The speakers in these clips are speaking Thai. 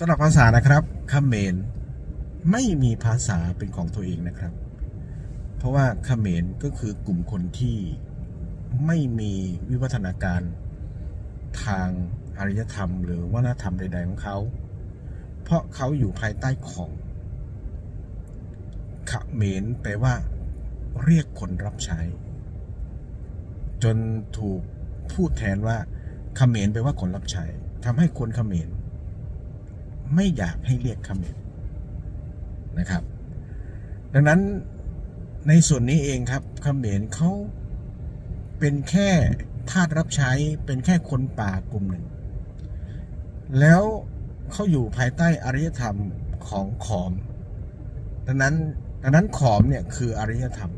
สำหรับภาษานะครับเขมรไม่มีภาษาเป็นของตัวเองนะครับ เพราะว่าเขมรก็คือกลุ่มคนที่ไม่มีวิวัฒนาการทางอารยธรรม หรือวัฒนธรรมใด ๆ ของเขา เพราะเขาอยู่ภายใต้ของเขมรแปลว่า เรียกคนรับใช้ จนถูกพูดแทนว่าเขมรแปลว่าคนรับใช้ทำให้คนเขมร ไม่อยากให้เรียกเขมรนะครับ ดังนั้นในส่วนนี้เองครับเขมรเขาเป็นแค่ทาสรับใช้เป็นแค่คนป่ากลุ่มหนึ่ง แล้วเขาอยู่ภายใต้อารยธรรมของขอม ดังนั้นดังนั้นขอมเนี่ยคืออารยธรรม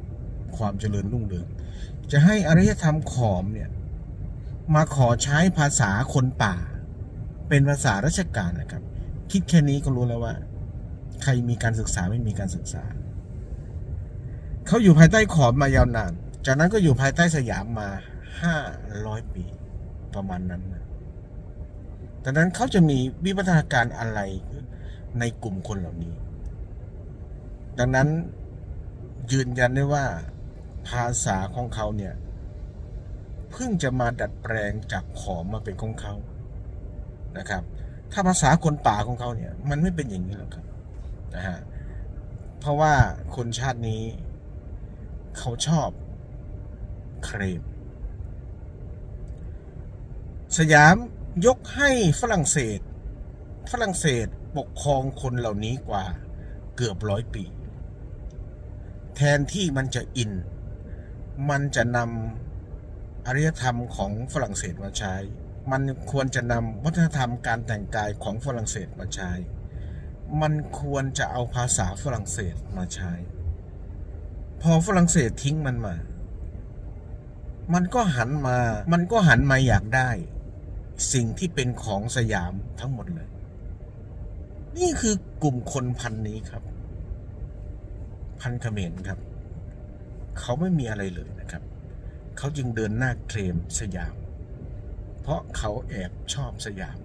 ความเจริญรุ่งเรือง จะให้อารยธรรมขอมเนี่ยมาขอใช้ภาษาคนป่า เป็นภาษาราชการนะครับ คิดแค่นี้ก็รู้แล้วว่า ใครมีการศึกษาไม่มีการศึกษา เขาอยู่ภายใต้ขอมมายาวนาน จากนั้นก็อยู่ภายใต้สยามมาห้าร้อยปีประมาณนั้นนะดังนั้นเขาจะมีวิวัฒนาการอะไรในกลุ่มคนเหล่านี้ ดังนั้นยืนยันได้ว่าภาษาของเขาเนี่ยเพิ่งจะมาดัดแปลงจากขอมมาเป็นของเขานะครับ ถ้าภาษาคนป่าของเขาเนี่ย มันไม่เป็นอย่างนี้หรอกครับนะฮะเพราะว่าคนชาตินี้ เขาชอบเครมสยามยกให้ฝรั่งเศส ฝรั่งเศสปกครองคนเหล่านี้กว่าเกือบร้อยปี แทนที่มันจะอิน มันจะนำอารยธรรมของฝรั่งเศสมาใช้ มันควรจะนำวัฒนธรรมการแต่งกายของฝรั่งเศสมาใช้ มันควรจะเอาภาษาฝรั่งเศสมาใช้ พอฝรั่งเศสทิ้งมันมา มันก็หันมา มันก็หันมาอยากได้ สิ่งที่เป็นของสยามทั้งหมดเลย นี่คือกลุ่มคนพันนี้ครับ พันเขมรครับ เขาไม่มีอะไรเลยนะครับ เขาจึงเดินหน้าเคลมสยาม ราะเขาแอบชอบสยาม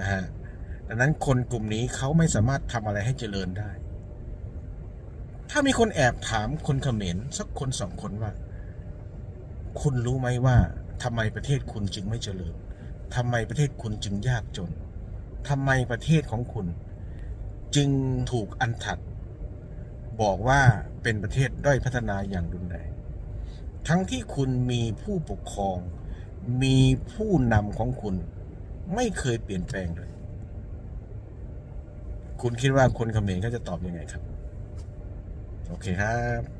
นะฮะดังนั้นคนกลุ่มนี้เขาไม่สามารถทำอะไรให้เจริญได้ ถ้ามีคนแอบถามคนเขมรสักคนสองคนว่า คุณรู้ไหมว่าทำไมประเทศคุณจึงไม่เจริญทำไมประเทศคุณจึงยากจนทำไมประเทศของคุณ จึงถูกอันถัด บอกว่าเป็นประเทศด้อยพัฒนาอย่างรุนแรงทั้งที่คุณมีผู้ปกครอง มีผู้นำของคุณ ไม่เคยเปลี่ยนแปลงเลย คุณคิดว่าคนเขมรเขาจะตอบยังไงครับ โอเคครับ